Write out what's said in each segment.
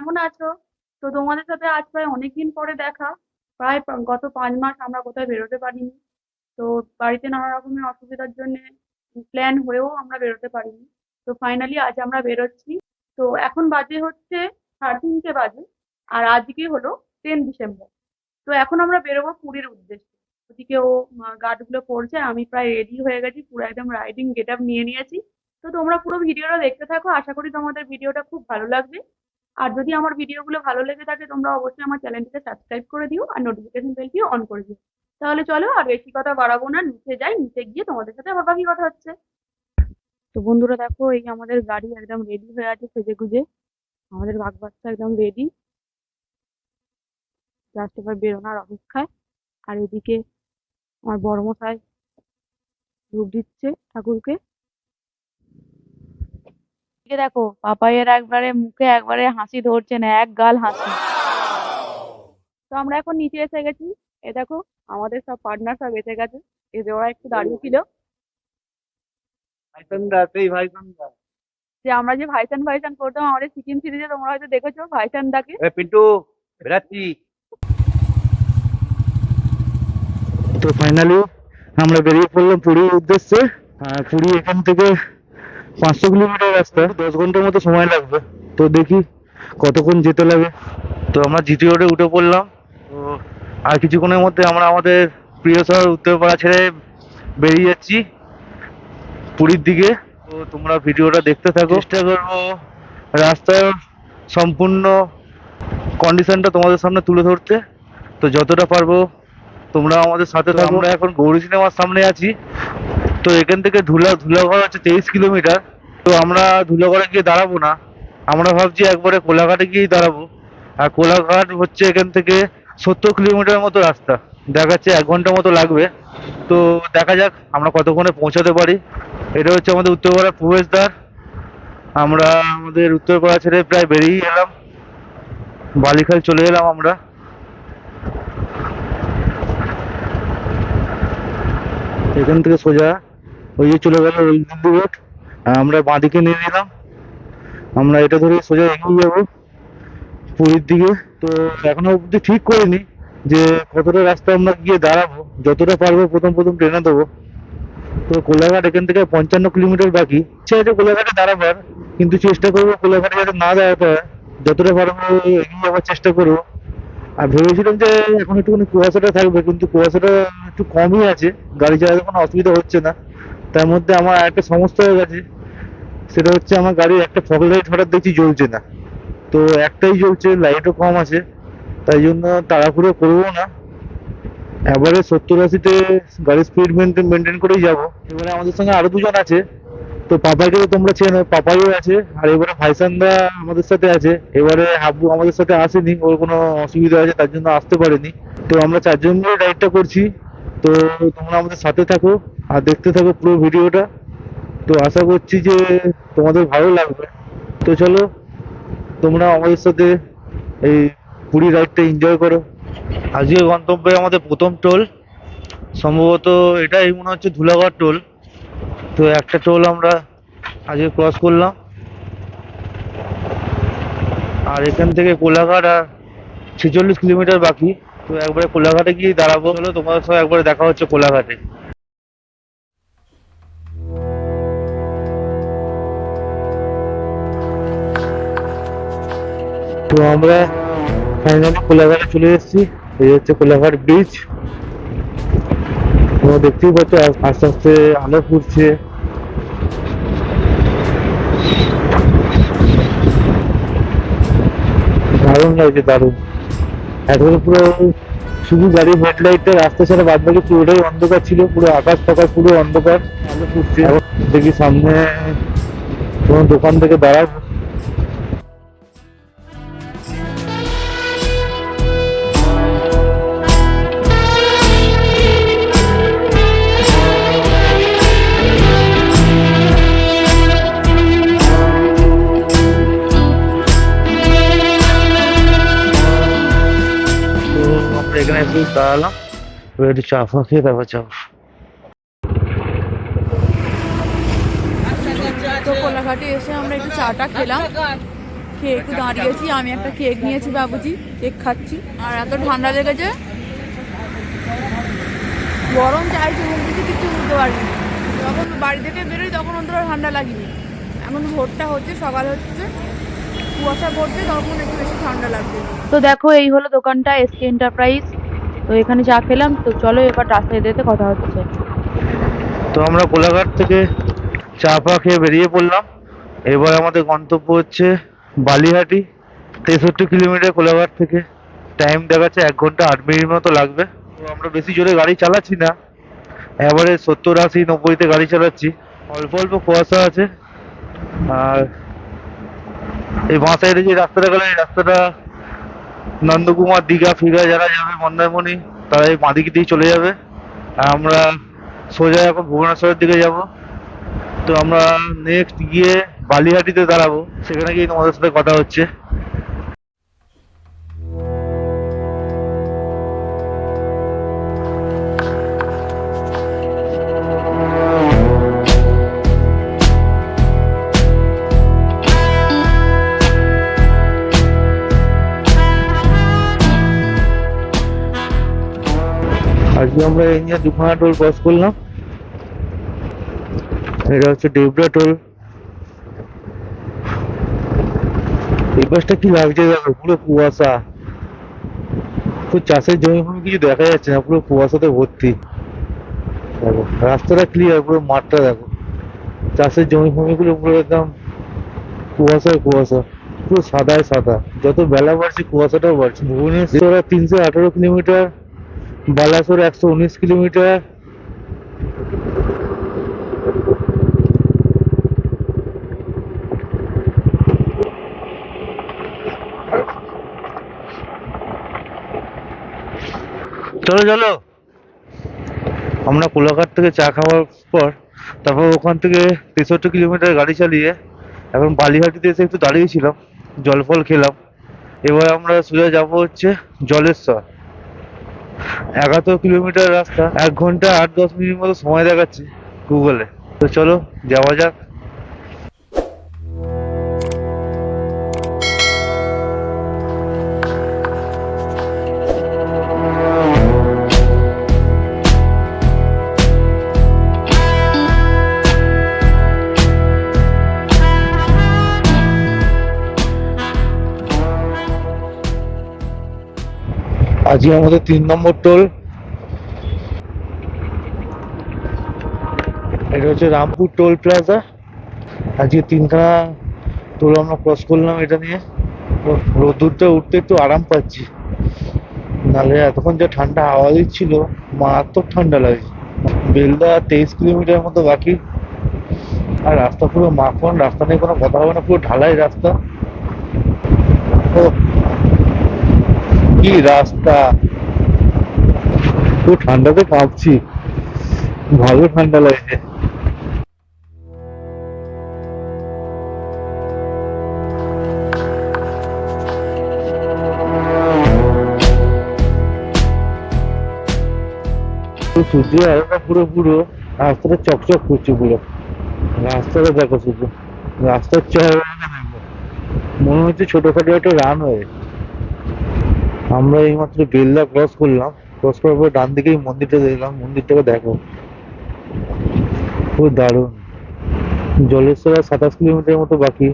কেমন আছো? তো তোমাদের সাথে আজ প্রায় অনেকদিন পরে দেখা। প্রায় গত পাঁচ মাস আমরা কোথাও বেরোতে পারিনি। তো বাড়িতে নানা রকমের অসুবিধার জন্য প্ল্যান হয়েও আমরা বেরোতে পারিনি। তো ফাইনালি আজ আমরা বেরোচ্ছি। তো এখন বাজে হচ্ছে সাড়ে তিনটে বাজে আর আজকে হলো টেন ডিসেম্বর তো এখন আমরা বেরোবো পুরীর উদ্দেশ্যে। ওদিকে ও গার্ডগুলো পড়ছে, আমি প্রায় রেডি হয়ে গেছি, পুরো একদম রাইডিং গেট আপ নিয়ে নিয়েছি। তো তোমরা পুরো ভিডিওটা দেখতে থাকো। আশা করি তোমাদের ভিডিওটা খুব ভালো লাগবে। আর যদি আমার ভিডিওগুলো ভালো লেগে থাকে, তোমরা অবশ্যই আমার চ্যানেলটিকে সাবস্ক্রাইব করে দিও আর নোটিফিকেশন বেলটিও অন করে দিও। তাহলে চলো আর বেশি কথা বাড়াবো না, নিচে যাই, নিচে গিয়ে তোমাদের সাথে আবার বাকি কথা হচ্ছে। তো বন্ধুরা দেখো, এই আমাদের গাড়ি একদম রেডি হয়ে আছে সেজে গুজে আমাদের বাগ বাচ্চা একদম রেডি জাস্ট এবার বেরোনোর অপেক্ষায়। আর এদিকে আমার বড়মশাই ধূপ দিচ্ছে ঠাকুরকে। এদিকে দেখো পাপাইয়ের একবারে মুখে একবারে হাসি ধরছে না এক গাল হাসি। তো আমরা এখন নিচে এসে গেছি। এ দেখো আমাদের সব পার্টনার সব এসে গেছে। এই যে ওরা একটু দাঁড়িয়ে ছিল। যে আমরা যে ভাইসান ভাইসান করতাম আমাদের সিকিম সিরিজে তোমরা হয়তো দেখেছ ভাইসান দাকে। এ পিন্টু বেরাচ্ছি তো ফাইনালি আমরা বেরিয়ে পড়লাম পুরীর উদ্দেশ্যে। পুরী এখান থেকে পাঁচশো কিলোমিটার রাস্তা দশ ঘণ্টার মতো সময় লাগবে। তো দেখি কতক্ষণ যেতে লাগে। তো আমরা জিটি রোডে উঠে পড়লাম। তো আর কিছুক্ষণের মধ্যে আমরা আমাদের প্রিয় শহর উত্তরপাড়া ছেড়ে বেরিয়ে যাচ্ছি পুরীর দিকে। তো তোমরা ভিডিওটা দেখতে থাকো। চেষ্টা করব। রাস্তার সম্পূর্ণ কন্ডিশনটা তোমাদের সামনে তুলে ধরতে। তো যতটা পারব তোমরা আমাদের সাথে থাকো। আমরা এখন গৌরী সিনেমার সামনে আছি। তো এখান থেকে ধুলা ধুলাগড় হচ্ছে তেইশ কিলোমিটার। তো আমরা ধুলাগড়ে গিয়ে দাঁড়াবো না। আমরা ভাবছি একবারে কোলাঘাটে গিয়েই দাঁড়াবো। আর কোলাঘাট হচ্ছে এখান থেকে সত্তর কিলোমিটার মতো রাস্তা। দেখাচ্ছে এক ঘণ্টা মতো লাগবে। তো দেখা যাক আমরা কতক্ষণে পৌঁছাতে পারি। এটা হচ্ছে আমাদের উত্তরপাড়ার প্রবেশদ্বার। আমরা আমাদের উত্তরপাড়া ছেড়ে প্রায় বেরিয়ে এলাম। বালিখাল চলে এলাম আমরা। এখান থেকে সোজা ওই যে চলে গেল রেলদিল্লি রোড। আমরা বাঁদিকে নিয়ে নিলাম আমরা এটা ধরে সোজা এগিয়ে যাব পুরীর দিকে। তো এখনও অবধি ঠিক করিনি যে কতটা রাস্তা আমরা গিয়ে দাঁড়াবো, যতটা পারব প্রথম প্রথম ট্রেনে দেবো। তো কোলাঘাট এখান থেকে পঞ্চান্ন কিলোমিটার বাকি। ইচ্ছা আছে কোলাঘাটে দাঁড়াবার, কিন্তু চেষ্টা করব কোলাঘাটে যাতে না দাঁড়াতে হয়। যতটা পারব এগিয়ে যাওয়ার চেষ্টা করব। আর ভেবেছিলাম যে এখন একটুখানি কুয়াশাটা থাকবে, কিন্তু কুয়াশাটা একটু কমই আছে। গাড়ি চালাতে কোনো অসুবিধা হচ্ছে না। তার মধ্যে আমার একটা সমস্যা হয়ে গেছে। সেটা হচ্ছে আমার গাড়ির একটা ফগ লাইট হঠাৎ দেখছি জ্বলছে না। তো একটাই জ্বলছে লাইটও কম আছে। তাই জন্য তাড়াহুড়ো করব না। এবারে সত্তর আশিতে গাড়ির স্পিড মেনটেন মেনটেন করেই যাব। এবারে আমাদের সঙ্গে আরও দুজন আছে। তো পাপাইকে তো তোমরা চেনো, পাপাইও আছে। আর এবারে ভাইসানদা আমাদের সাথে আছে। এবারে হাব্বু আমাদের সাথে আসেনি, ওর কোনো অসুবিধা আছে, তার জন্য আসতে পারেনি। তো আমরা চারজন মিলে রাইডটা করছি। তো তোমরা আমাদের সাথে থাকো আর দেখতে থাকো পুরো ভিডিওটা। তো আশা করছি যে তোমাদের ভালো লাগবে। তো চলো, তোমরা আমাদের সাথে এই পুরী রাইডটা এনজয় করো। আজকে গন্তব্যে আমাদের প্রথম টোল। সম্ভবত এটাই মনে হচ্ছে ধুলাগড় টোল। তো একটা টোল আমরা আজকে ক্রস করলাম। আর এখান থেকে কোলাঘাট আর ছেচল্লিশ কিলোমিটার বাকি। তো একবারে কোলাঘাটে গিয়ে দাঁড়াবো। হলো তোমাদের সঙ্গে একবারে দেখা হচ্ছে কোলাঘাটে। তো আমরা ফাইনালি কোলাঘাটে চলে এসেছি। এই হচ্ছে কোলাঘাট ব্রিজ তোমরা দেখতেই পাচ্ছ আস- আস্তে আস্তে আলো ফুটছে। দারুণ লাগছে, দারুণ। এখন পুরো শুধু গাড়ির হেডলাইটটা রাস্তা ছাড়া বাদ বাকি পুরোটাই অন্ধকার ছিল, পুরো আকাশ ফাঁকা পুরো অন্ধকার। আলো ফুটছে দেখি সামনে কোনো দোকান থেকে দাঁড়াবো এখানে একটু দাঁড়ালাম এবার একটু চা ফা খেয়ে তারপর যাব তো কোলাঘাটে এসে আমরা একটু চাটা খেলাম। খেয়ে একটু দাঁড়িয়েছি আমি একটা কেক নিয়েছি বাবুজি কেক খাচ্ছি। আর এত ঠান্ডা লেগেছে। গরম চাইছি ঘুম থেকে কিছু বুঝতে পারবি। যখন বাড়ি থেকে বেরোই তখন অন্তত ঠান্ডা লাগেনি। এখন ভোরটা হচ্ছে সকাল হচ্ছে। কুয়াশা পড়ছে তখন একটু বেশি ঠান্ডা লাগবে। তো দেখো এই হলো দোকানটা এসকে এন্টারপ্রাইজ তো এখানে চা খেলাম, তো চলো এবার রাস্তায় যেতে কথা হচ্ছে। তো আমরা কোলাঘাট থেকে চা পা খেয়ে বেরিয়ে পড়লাম। এবার আমাদের গন্তব্য হচ্ছে বালিহাটি। তেষট্টি কিলোমিটার কোলাঘাট থেকে। টাইম দেখাচ্ছে এক ঘণ্টা আট মিনিট মতো লাগবে। তো আমরা বেশি জোরে গাড়ি চালাচ্ছি না। এবারে সত্তর আশি নব্বইতে গাড়ি চালাচ্ছি। অল্প অল্প কুয়াশা আছে। আর এই বাঁ সাইডে যে রাস্তাটা গেলে, এই রাস্তাটা নন্দকুমার দীঘা ফিঘা যারা যাবে মন্দারমণি তারা এই বাঁদিক দিয়ে চলে যাবে। আর আমরা সোজা এখন ভুবনেশ্বরের দিকে যাব। তো আমরা নেক্সট গিয়ে বালিহাটিতে দাঁড়াবো। সেখানে গিয়ে তোমাদের সাথে কথা হচ্ছে। আজকে আমরা এই নিয়ে দুখানা টোল ক্রস করলাম। এটা হচ্ছে ডেবরা টোল এই পাশটা কি লাগছে দেখো পুরো কুয়াশা। পুরো চাষের জমি ফমি কিছু দেখা যাচ্ছে না পুরো কুয়াশাতে ভর্তি। দেখো রাস্তাটা ক্লিয়ার পুরো মাঠটা দেখো। চাষের জমি ফমি গুলো পুরো একদম কুয়াশায় কুয়াশা পুরো সাদায় সাদা। যত বেলা বাড়ছে কুয়াশাটাও বাড়ছে। ভুবনেশ্বর তিনশো আঠারো কিলোমিটার বালাসোর একশো উনিশ কিলোমিটার। চলো চলো। আমরা কোলাঘাট থেকে চা খাওয়ার পর, তারপর ওখান থেকে তেষট্টি কিলোমিটার গাড়ি চালিয়ে, এখন বালিহাটিতে এসে একটু দাঁড়িয়েছিলাম জল ফল খেলাম। এবার আমরা সোজা যাব হচ্ছে জলেশ্বর। একাত্তর কিলোমিটার রাস্তা, এক ঘণ্টা আট দশ মিনিট মতো সময় দেখাচ্ছে গুগলে তো চলো, যাওয়া যাক। আজকে আমাদের তিন নম্বর টোল। এটা হচ্ছে রামপুর টোল প্লাজা। আজকে তিনখানা টোল আমরা ক্রস করলাম এটা নিয়ে। রোদ্দুরটা উঠতে একটু আরাম পাচ্ছি। নাহলে এতক্ষণ যা ঠান্ডা হাওয়া দিচ্ছিল, মারাত্মক ঠান্ডা লাগে। বেলদা তেইশ কিলোমিটার মতো বাকি। আর রাস্তা পুরো মাখন, রাস্তা নিয়ে কোনো কথা হবে না, পুরো ঢালাই রাস্তা। ও কি রাস্তা? পুরো ঠান্ডাতে কাঁপছি। ভালো ঠান্ডা লাগছে। সূর্যের আলোটা পুরো পুরো, রাস্তাটা চকচক করছে পুরো। রাস্তাটা দেখো শুধু। রাস্তার দেখো। মনে হচ্ছে ছোটখাটো একটা রানওয়ে আমরা এইমাত্র বেলদা ক্রস করলাম। ক্রস করার পর ডান দিকেই মন্দিরটা দেখলাম। মন্দিরটাকে দেখো। খুব দারুণ। জলেশ্বর আর সাতাশ কিলোমিটার মতো বাকি।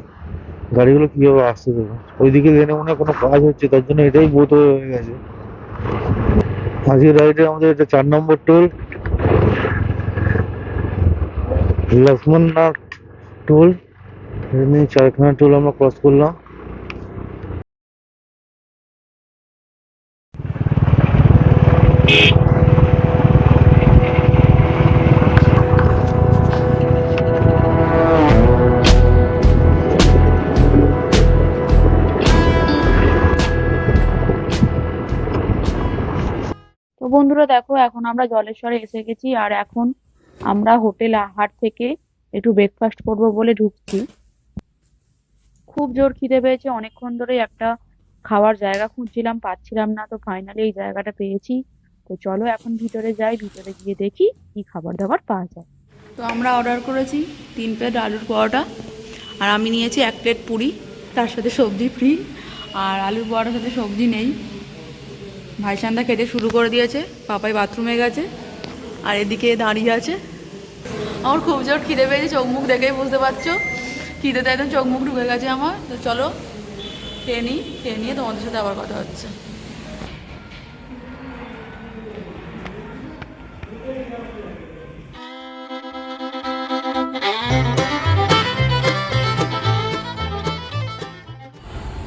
গাড়িগুলো কীভাবে আসছে দেখো। ওইদিকে লেনে মনে কোনো কাজ হচ্ছে, তার জন্য এটাই বোধ হয়ে গেছে। আজকের রাইডে আমাদের এটা চার নম্বর টোল লক্ষ্মণনাথ টোল চারখানা টোল আমরা ক্রস করলাম। দেখো, এখন আমরা জলেশ্বরে এসে গেছি আর এখন আমরা হোটেল আহার থেকে একটু ব্রেকফাস্ট করব বলে ঢুকছি। খুব জোর খিদে পেয়েছে, অনেকক্ষণ ধরে একটা খাওয়ার জায়গা খুঁজছিলাম, পাচ্ছিলাম না, তো ফাইনালি এই জায়গাটা পেয়েছি। তো চলো এখন ভিতরে যাই, ভিতরে গিয়ে দেখি কি খাবার দাবার পাওয়া যায়। তো আমরা অর্ডার করেছি তিন প্লেট আলুর পরোটা, আর আমি নিয়েছি এক প্লেট পুরি, তার সাথে সবজি ফ্রি আর আলুর বড়ার সাথে সবজি নেই। ভাইসান্দা খেতে শুরু করে দিয়েছে, পাপাই বাথরুমে গেছে, আর এদিকে দাঁড়িয়ে আছে। আমার খুব জোর খিদে পেয়েছে, চোখ মুখ দেখেই বুঝতে পারছ। খিদেতে একদম চোখ মুখ ঢুকে গেছে আমার। তো চলো, খেয়ে নিই, খেয়ে নিয়ে তোমাদের সাথে আবার কথা হচ্ছে।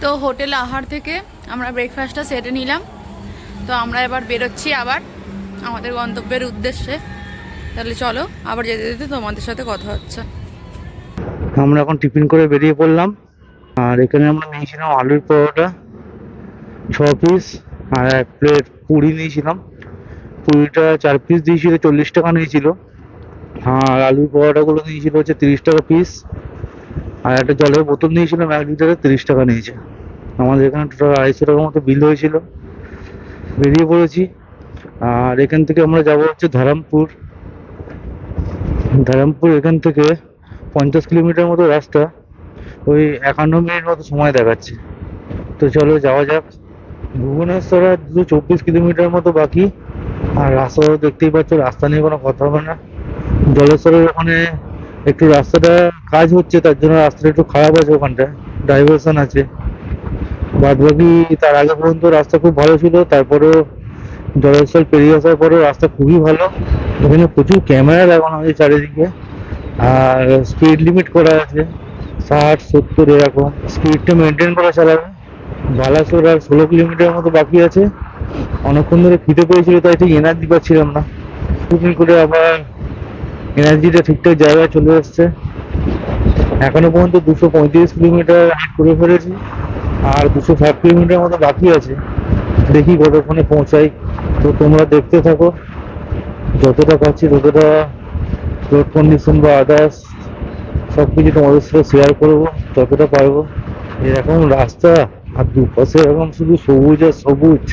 তো হোটেল আহার থেকে আমরা ব্রেকফাস্টটা সেরে নিলাম। তো আমরা এবার বেরোচ্ছি আবার আমাদের গন্তব্যের উদ্দেশ্যে। তাহলে চলো, আবার যেতে যেতে তোমাদের সাথে কথা হচ্ছে। আমরা এখন টিফিন করে বেরিয়ে পড়লাম। আর এখানে আমরা নিয়েছিলাম আলুর পরোটা, ছ পিস আর এক প্লেট পুরি নিয়েছিলাম। পুরিটা চার পিস দিয়েছিল, চল্লিশ টাকা নিয়েছিল। আর আলুর পরোটাগুলো নিয়েছিল হচ্ছে তিরিশ টাকা পিস আর একটা জলের বোতল নিয়েছিলাম, এক লিটারে তিরিশ টাকা নিয়েছে। আমাদের এখানে টোটাল আড়াইশো টাকার মতো বিল হয়েছিল। বেরিয়ে পড়েছি। আর এখান থেকে আমরা যাব হচ্ছে ধরমপুর। ধরমপুর এখান থেকে পঞ্চাশ কিলোমিটার মতো রাস্তা। ওই একান্ন মিনিট মতো সময় দেখাচ্ছে। তো চলো যাওয়া যাক। ভুবনেশ্বর আর দুশো চব্বিশ কিলোমিটার মতো বাকি। আর রাস্তা দেখতেই পাচ্ছ, রাস্তা নিয়ে কোনো কথা হবে না। জলেশ্বরের ওখানে একটু রাস্তাটা কাজ হচ্ছে, তার জন্য রাস্তাটা একটু খারাপ আছে ওখানটা ডাইভারশন আছে। বাদ বাকি তার আগে পর্যন্ত রাস্তা খুব ভালো ছিল, তারপরেও জলেশ্বর পেরিয়ে আসার পরে রাস্তা খুবই ভালো। এখানে প্রচুর ক্যামেরা লাগানো আছে চারিদিকে, আর স্পিড লিমিট করা আছে, ষাট, সত্তর এরকম। স্পিডটা মেনটেন করা চালাবে। বালাসোর আর ষোলো কিলোমিটার মতো বাকি আছে। অনেকক্ষণ ধরে খিদে পেয়েছিল তাই ঠিক এনার্জি পাচ্ছিলাম না। টুকনি করে আবার এনার্জিটা ঠিকঠাক জায়গায় চলে এসছে। এখনও পর্যন্ত দুশো পঁয়ত্রিশ কিলোমিটার হাইট করে ফেলেছি। আর দুশো ষাট কিলোমিটার মতো বাকি আছে। দেখি কতক্ষণে পৌঁছাই। তো তোমরা দেখতে থাকো। যতটা পাচ্ছি ততটা রোড কন্ডিশন বা আদার্স সব কিছু তোমাদের সাথে শেয়ার করব যতটা পারব। এরকম রাস্তা আর দুপাশে এরকম শুধু সবুজ আর সবুজ।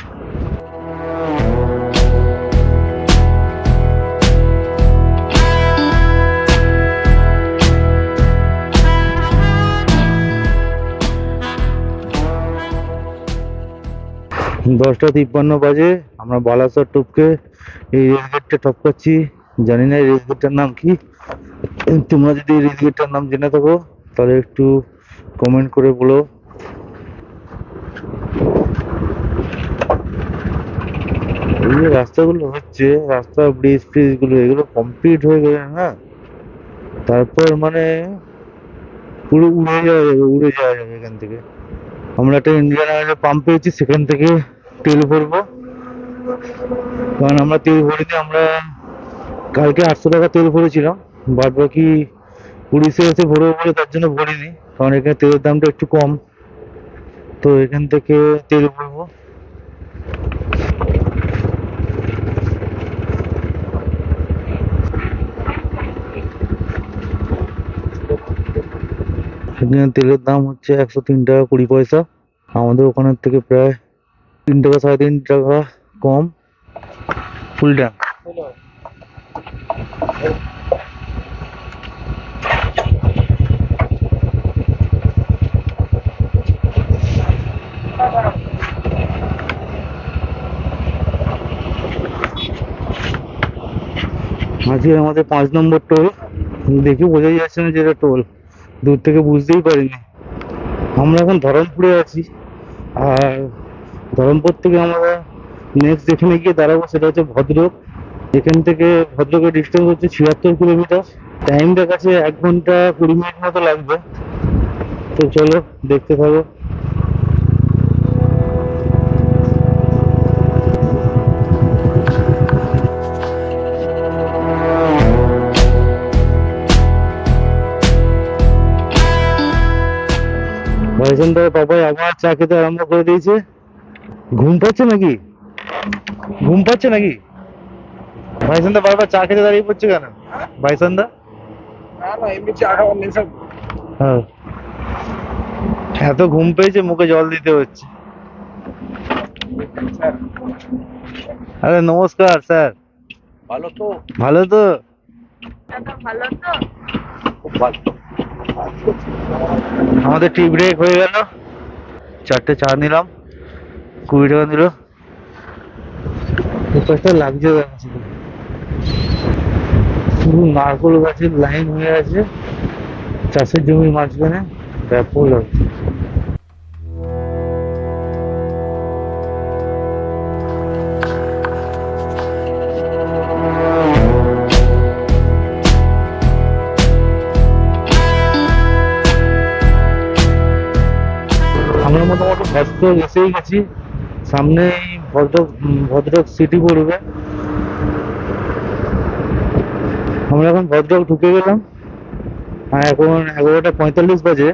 দশটা তিপ্পান্ন বাজে, আমরা বালাসর টপকে এই রেলগেটটা টপকাচ্ছি জানি না এই রেলগেটটার নাম কি। তোমরা যদি এই রেলগেটটার নাম জেনে থাকো, তাহলে একটু কমেন্ট করে বলো। এই যে রাস্তাগুলো হচ্ছে, রাস্তা ব্রিজ ফ্রিজগুলো এগুলো কমপ্লিট হয়ে গেলে না? তারপর মানে পুরো উড়ে যাওয়া যাবে, উড়ে যাওয়া যাবে এখান থেকে। আমরা একটা ইন্ডিয়ান অয়েলের পাম্প পেয়েছি সেখান থেকে। তেল ভরবো। কারণ আমরা তেল ভরিনি, আমরা কালকে আটশো টাকা তেল ভরেছিলাম। বাদ বাকি উড়িষ্যা এসে ভরবো বলে তার জন্য ভরিনি, কারণ এখানে তেলের দামটা একটু কম। তো এখান থেকে তেল ভরবো। এখানে তেলের দাম হচ্ছে একশো তিন টাকা কুড়ি পয়সা। আমাদের ওখানের থেকে প্রায় তিন টাকা সাড়ে তিন টাকা কম। ফুল ট্যাঙ্ক আজকে আমাদের পাঁচ নম্বর টোল। দেখে বোঝাই যাচ্ছে না যে এটা টোল। দূর থেকে বুঝতেই পারিনি। আমরা এখন ধরমপুরে আছি। আর ধরমপুর থেকে আমরা নেক্সট যেখানে গিয়ে দাঁড়াবো সেটা হচ্ছে ভদ্রক। এখান থেকে ভদ্রকের ডিস্টেন্স হচ্ছে ছিয়াত্তর কিলোমিটার টাইম দেখাচ্ছে এক ঘণ্টা কুড়ি মিনিট মতো লাগবে। তো চলো, দেখতে থাকো। দাদা আবার চা খেতে আরম্ভ করে দিয়েছে। ঘুম পাচ্ছে নাকি? ঘুম পাচ্ছে নাকি? ভাইজান বারবার চা খেতে দাঁড়িয়ে পড়ছে কেন? না না এমনি চা খাওয়ার হ্যাঁ। এত ঘুম পেয়েছে মুখে জল দিতে হচ্ছে। আরে নমস্কার স্যার। ভালো তো? ভালো তো? ভালো তো? আমাদের টি ব্রেক হয়ে গেল। চারটে চা নিলাম। কুড়ি টাকা দিল। কষ্ট লাগছে শুধু। নারকোল গাছের লাইন হয়ে আছে। চাষের জমির মাঝখানে ব্যাপক লাগছে আমরা মোটামুটি ভদ্রক এসেই গেছি সামনেই ভদ্রক ভদ্রক সিটি পড়বে। আমরা এখন ভদ্রক ঢুকে গেলাম। আর এখন এগারোটা পঁয়তাল্লিশ বাজে।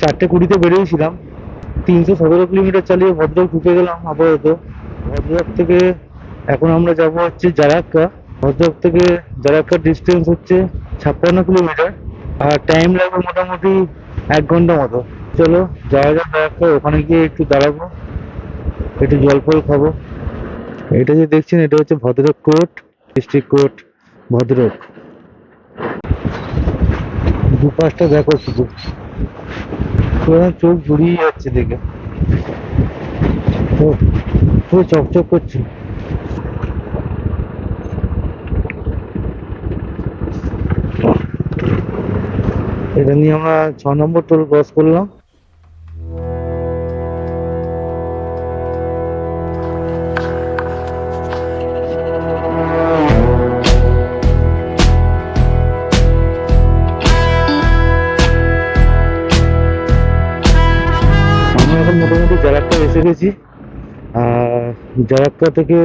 চারটে কুড়িতে বেরিয়েছিলাম। তিনশো সতেরো কিলোমিটার চালিয়ে ভদ্রক ঢুকে গেলাম আপাতত। ভদ্রক থেকে এখন আমরা যাব হচ্ছে জারাক্কা। ভদ্রক থেকে জারাক্কার ডিস্টেন্স হচ্ছে ছাপ্পান্ন কিলোমিটার। আর টাইম লাগবে মোটামুটি এক ঘণ্টা মতো। চলো যাওয়া যাক জারাক্কা, ওখানে গিয়ে একটু দাঁড়াবো। একটু জল ফল খাব। এটা যে দেখছেন, এটা হচ্ছে Bhadrak court, district court Bhadrak দুপাশটা দেখো শুধু। চোখ জুড়িয়ে যাচ্ছে দেখে। পুরো চকচক করছে। এটা নিয়ে আমরা ছ নম্বর টোল ক্রস করলাম। জারাক্কা থেকে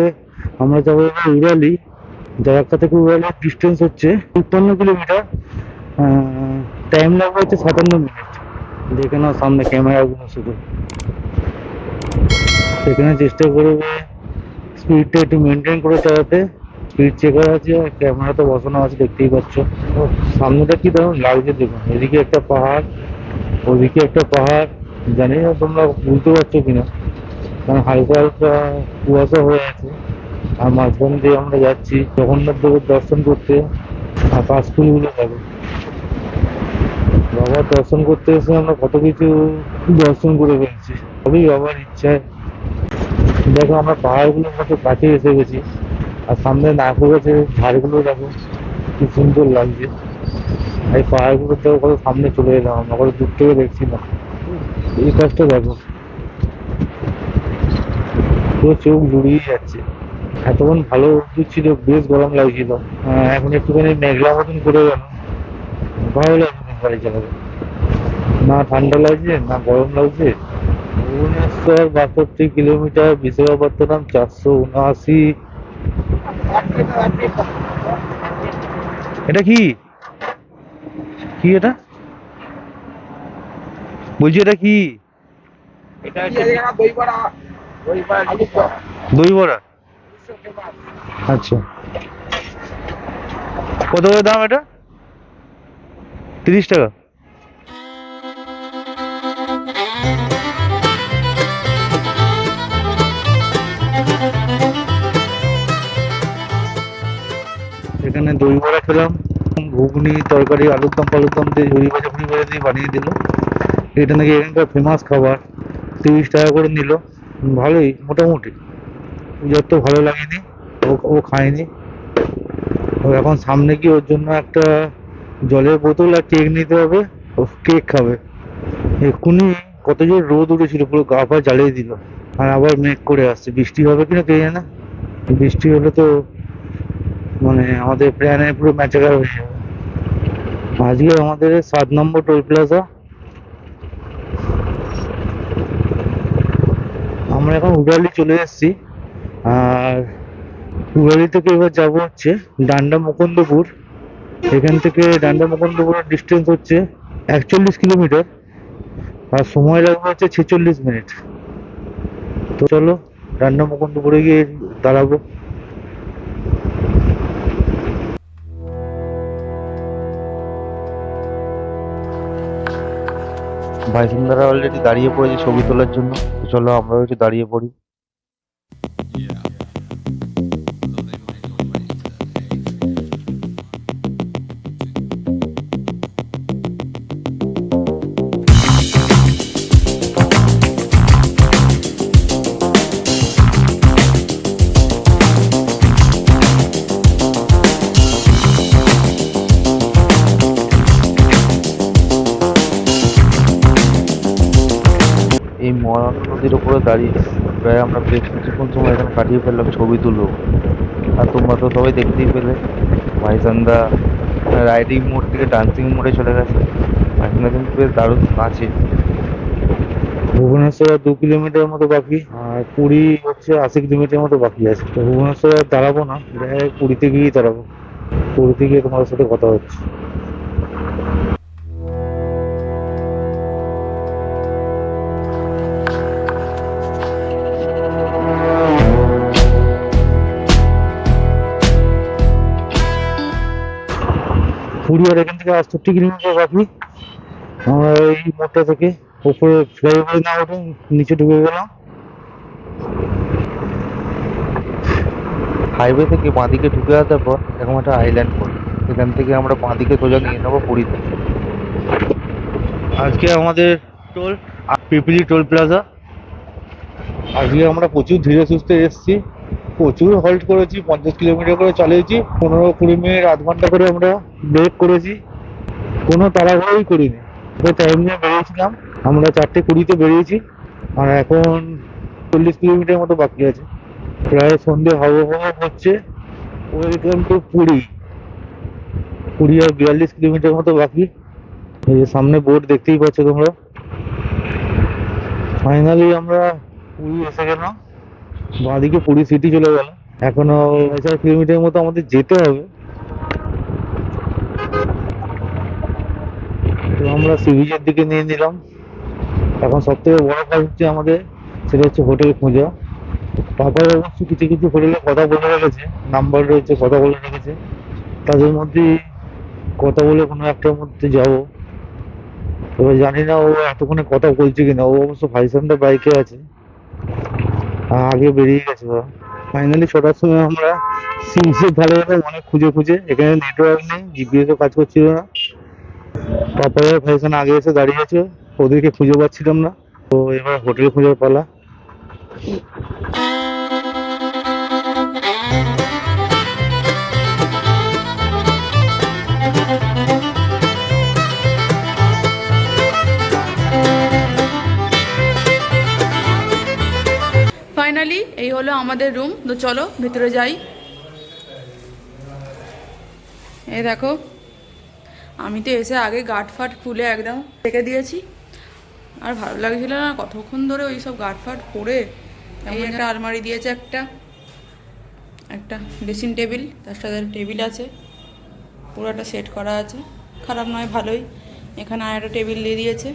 আমরা যাব উড়ালি জারাক্কা থেকে উড়ালির ডিস্টেন্স হচ্ছে তিপ্পান্ন কিলোমিটার টাইম লাগবে হচ্ছে সাতান্ন মিনিট। দেখে নাও সামনে ক্যামেরাগুলো শুধু। সেখানে চেষ্টা করবে স্পিডটা একটু মেনটেন করে চালাতে। স্পিড চেকার আছে ক্যামেরা তো বসানো আছে, দেখতেই পাচ্ছ। সামনেটা কি দারুণ লাগছে দেখুন। এদিকে একটা পাহাড়, ওদিকে একটা পাহাড়। জানি না তোমরা বুঝতে পারছ কিনা। কারণ হালকা হালকা কুয়াশা হয়ে আছে। আর মাঝখান দিয়ে আমরা যাচ্ছি জগন্নাথ দেবের দর্শন করতে, আর কাশফুলগুলো দেখো বাবার দর্শন করতে এসে আমরা কত কিছু দর্শন করে ফেলছি। সবই বাবার ইচ্ছায়। দেখো, আমরা পাহাড়গুলোর মতো কাছে এসে গেছি। আর সামনে নারকেল গাছের ঝাড়গুলো দেখো, কি সুন্দর লাগছে। এই পাহাড়গুলোর দেখো, কত সামনে চলে এলাম, আমরা কত দূর থেকে দেখছিলাম এই কাজটা দেখো। পুরো চোখ জুড়িয়ে যাচ্ছে। এতক্ষণ ভালো রোদ্দুর ছিল, বেশ গরম লাগছিল। এখন একটুখানি মেঘলা মতন করে গেল। ভালো লাগছে গাড়ি চালাতে। না ঠান্ডা লাগছে, না গরম লাগছে। ভুবনেশ্বর বাষট্টি কিলোমিটার, বিশাখাপত্তনম চারশো উনআশি। এটা কি? কি এটা? বলছি এটা কি? এটা হচ্ছে দই বড়া? আচ্ছা। কত করে দাম এটা? তিরিশ টাকা। এখানে দই বড়া খেলাম। ঘুগনি, তরকারি, আলুর দম ফালুর দম দিয়ে ঝুড়ি ভাজা ফুড়ি ভাজা দিয়ে বানিয়ে দিল। এটা নাকি এখানকার ফেমাস খাবার। তিরিশ টাকা করে নিল। ভালোই, মোটামুটি। পুজোর তো ভালো লাগেনি, ও ও খায়নি। ও এখন সামনে গিয়ে ওর জন্য একটা জলের বোতল আর কেক নিতে হবে। ও কেক খাবে। এক্ষুনি কত জোর রোদ উঠেছিল, পুরো গা পা জ্বালিয়ে দিল। আর আবার মেঘ করে আসছে। বৃষ্টি হবে কিনা কে জানে? বৃষ্টি হলে তো মানে আমাদের প্ল্যানে পুরো ম্যাচাকার হয়ে যাবে। আজকে আমাদের সাত নম্বর টোল প্লাজা। আমরা এখন উডালি চলে এসেছি। আর উডালি থেকে এবার যাব হচ্ছে ডান্ডা মুকুন্দপুর। এখান থেকে ডান্ডা মুকুন্দপুরের ডিস্টেন্স হচ্ছে একচল্লিশ কিলোমিটার। আর সময় লাগবে হচ্ছে ছেচল্লিশ মিনিট। তো চলো ডান্ডা মুকুন্দপুরে গিয়ে দাঁড়াবো। ভাইসুন্দরা অলরেডি দাঁড়িয়ে পড়েছে ছবি তোলার জন্য। চলো আমরাও একটু দাঁড়িয়ে পড়ি। মহানন্দা নদীর উপরে দাঁড়িয়ে প্রায় আমরা বেশ কিছুক্ষণ সময় এখানে কাটিয়ে ফেললাম, ছবি তুলবো। আর তোমরা তো সবাই দেখতেই পেলে ভাইসান্দা রাইডিং মোড থেকে ডান্সিং মোডে চলে গেছে। এখানে কিন্তু বেশ দারুণ আছে ভুবনেশ্বর দু কিলোমিটার মতো বাকি, আর পুরী হচ্ছে আশি কিলোমিটার মতো বাকি আছে। তো ভুবনেশ্বর দাঁড়াবো না, পুরীতে গিয়েই দাঁড়াবো। পুরীতে গিয়ে তোমাদের সাথে কথা হচ্ছে। পুরী এখান থেকে আটষট্টি কিলোমিটার বাকি আমরা এই মোড়টা থেকে উপরে ফ্লাইওভার না উঠে নিচে ঢুকে গেলাম। হাইওয়ে থেকে বাঁদিকে ঢুকে আসার পর এরকম একটা আইল্যান্ড পড়ে এখান থেকে আমরা বাঁদিকে সোজা নিয়ে নেব পুরীতে আজকে আমাদের টোল পিপিলি টোল প্লাজা আজকে আমরা প্রচুর ধীরে সুস্থে এসেছি। প্রচুর হল্ট করেছি, পঞ্চাশ কিলোমিটার করে চালিয়েছি, পনেরো কুড়ি মিনিট, আধ ঘণ্টা করে আমরা ব্রেক করেছি। কোনো তাড়াহুড়োই করিনি। ওই টাইম নিয়ে বেরিয়েছিলাম। আমরা চারটে কুড়িতে বেরিয়েছি। আর এখন চল্লিশ কিলোমিটার মতো বাকি আছে। প্রায় সন্ধে হাওয়া হাওয়া হচ্ছে। Welcome to Puri. পুরী আর বিয়াল্লিশ কিলোমিটার মতো বাকি। এই যে সামনে বোর্ড দেখতেই পাচ্ছ তোমরা। ফাইনালি আমরা পুরী এসে গেলাম। বাঁদিকে পুরী সিটি চলে গেল। এখনও চার কিলোমিটার মতো আমাদের যেতে হবে। তো আমরা সি বিচের দিকে নিয়ে নিলাম। এখন সব থেকে বড় কাজ হচ্ছে আমাদের, সেটা হচ্ছে হোটেল খোঁজা। পাপাই অবশ্য কিছু কিছু হোটেলে কথা বলে রেখেছে নাম্বার রয়েছে, কথা বলে রেখেছে। তাদের মধ্যে কথা বলে কোনো একটার মধ্যে যাব। এবার জানি না ও এতক্ষণে কথা বলছে কিনা, ও অবশ্য ভাইসানটা বাইকে আছে। আগে বেরিয়ে গেছে ফাইনালি ছটার সময় আমরা সিমসের ধারে গেলাম অনেক খুঁজে খুঁজে, এখানে নেটওয়ার্ক নেই জিপিএস কাজ করছিল না। তারপরে ভাইসান আগে এসে দাঁড়িয়ে আছে ওদেরকে খুঁজে পাচ্ছিলাম না। তো এবার হোটেল খুঁজে পালা। হলো আমাদের রুম তো চলো, ভেতরে যাই। এ দেখো, আমি তো এসে আগে গার্ড ফাট খুলে একদম রেখে দিয়েছি। আর ভালো লাগছিল না, কতক্ষণ ধরে ওই সব গার্ড ফাট পরে এই একটা আলমারি দিয়েছে একটা। একটা ড্রেসিং টেবিল তার সাথে টেবিল আছে। পুরো একটা সেট করা আছে। খারাপ নয়, ভালোই। এখানে আর একটা টেবিল দিয়ে দিয়েছে।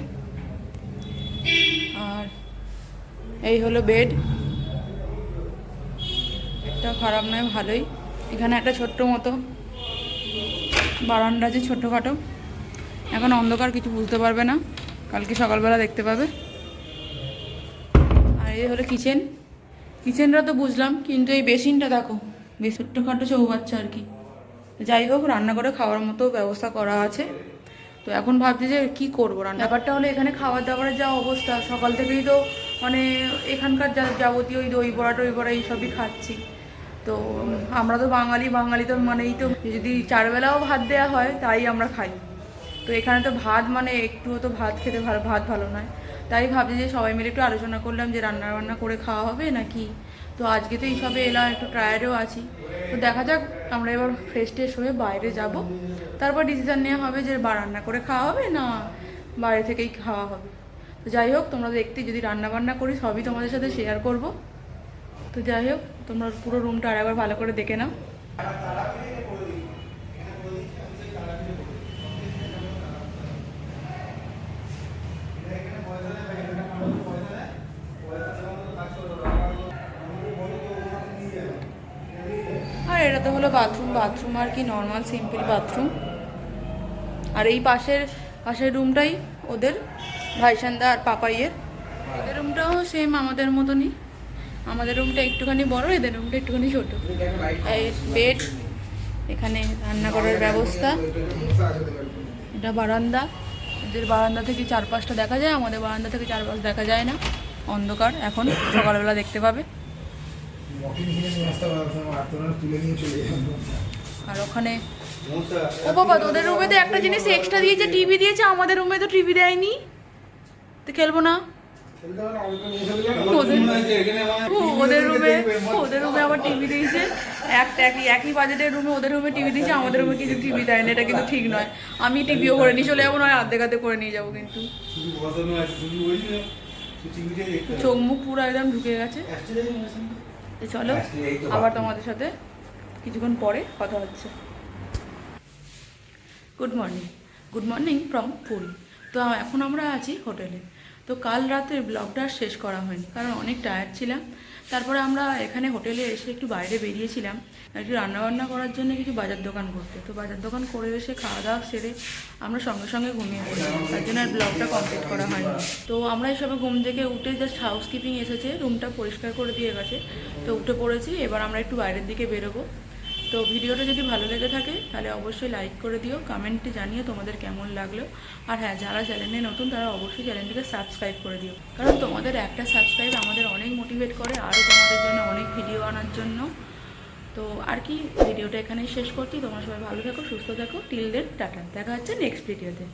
আর এই হলো বেড এটা খারাপ নয়, ভালোই। এখানে একটা ছোট্ট মতো বারান্দা আছে ছোটোখাটো। এখন অন্ধকার, কিছু বুঝতে পারবে না। কালকে সকালবেলা দেখতে পাবে। আর এই হলো কিচেন। কিচেনটা তো বুঝলাম, কিন্তু এই বেসিনটা দেখো বেশ ছোট্টখাটো চৌবাচ্চা আর কি। যাই হোক, রান্না করে খাওয়ার মতো ব্যবস্থা করা আছে। তো এখন ভাবছি যে কি করব রান্না। ব্যাপারটা হলো এখানে খাবার দাবারের যা অবস্থা, সকাল থেকেই তো মানে এখানকার যা যাবতীয় ওই দই বড়া, টই বড়া এইসবই খাচ্ছি। তো আমরা তো বাঙালি বাঙালি তো মানেই তো যদি চারবেলাও ভাত দেওয়া হয়, তাই আমরা খাই। তো এখানে তো ভাত মানে একটুও তো ভাত খেতে ভালো ভাত ভালো নয়। তাই ভাবছি যে সবাই মিলে একটু আলোচনা করলাম যে রান্না বান্না করে খাওয়া হবে নাকি? তো আজকে তো এইসবে এলাম, একটু টায়ার্ডেও আছি। তো দেখা যাক, আমরা এবার ফ্রেশ ট্রেশ হয়ে বাইরে যাব। তারপর ডিসিশন নেওয়া হবে যে বা রান্না করে খাওয়া হবে না বাইরে থেকেই খাওয়া হবে। তো যাই হোক, তোমরা দেখতে যদি রান্না বান্না করি, সবই তোমাদের সাথে শেয়ার করব। তো যাই হোক। তোমরা পুরো রুমটা আর একবার ভালো করে দেখে নাও। আর এটা তো হলো বাথরুম বাথরুম আর কি নর্মাল সিম্পল বাথরুম আর এই পাশের পাশের রুমটাই ওদের ভাইসান্দা আর পাপাইয়ের। এদের রুমটাও সেম আমাদের মতনই। আমাদের রুমটা একটুখানি বড়, এদের রুমটা একটুখানি ছোট। বেড এখানে রান্না করার ব্যবস্থা। এটা বারান্দা। এদের বারান্দা থেকে চারপাশটা দেখা যায়, আমাদের বারান্দা থেকে চারপাশ দেখা যায় না। অন্ধকার, এখন সকালবেলা দেখতে পাবে। আর ওখানে ও বাবা, তোদের রুমে তো একটা জিনিস এক্সট্রা দিয়েছে টিভি দিয়েছে, আমাদের রুমে তো টিভি দেয়নি। তো খেলব না। ওদের রুমে ওদের রুমে আবার টিভি দিয়েছে। একটা একই একই বাজেটের রুমে ওদের রুমে টিভি দিয়েছে আমাদের রুমে কিছু টিভি দেয় না এটা কিন্তু ঠিক নয়। আমি টিভিও করে নিয়ে চলে যাব নয় আর্ধেক করে নিয়ে যাব কিন্তু। চোখ মুখ পুরো একদম ঢুকে গেছে। চলো আবার তোমাদের সাথে কিছুক্ষণ পরে কথা হচ্ছে। Good morning good morning from Puri তো এখন আমরা আছি হোটেলে। তো কাল রাতের ব্লগটা শেষ করা হয়নি, কারণ অনেক টায়ার্ড ছিলাম। তারপরে আমরা এখানে হোটেলে এসে একটু বাইরে বেরিয়েছিলাম। একটু রান্নাবান্না করার জন্য কিছু বাজার দোকান করতে তো বাজার দোকান করে এসে খাওয়া দাওয়া সেরে আমরা সঙ্গে সঙ্গে ঘুমিয়ে পড়লাম তার জন্য আর ব্লগটা কমপ্লিট করা হয়নি। তো আমরা এসবে ঘুম থেকে উঠে জাস্ট হাউসকিপিং এসেছে। রুমটা পরিষ্কার করে দিয়ে গেছে। তো উঠে পড়েছি। এবার আমরা একটু বাইরের দিকে বেরোবো। তো ভিডিওটা যদি ভালো লেগে থাকে, তাহলে অবশ্যই লাইক করে দিও কমেন্টে জানিও তোমাদের কেমন লাগল। আর হ্যাঁ যারা চ্যানেলে নতুন, তারা অবশ্যই চ্যানেলটিকে সাবস্ক্রাইব করে দিও। কারণ তোমাদের একটা সাবস্ক্রাইব আমাদের অনেক মোটিভেট করে, আরও তোমাদের জন্য অনেক ভিডিও আনার জন্য। তো আর কি, ভিডিওটা এখানেই শেষ করছি। তোমার সবাই ভালো থাকো, সুস্থ থাকো। Till then tata. দেখা হচ্ছে নেক্সট ভিডিওতে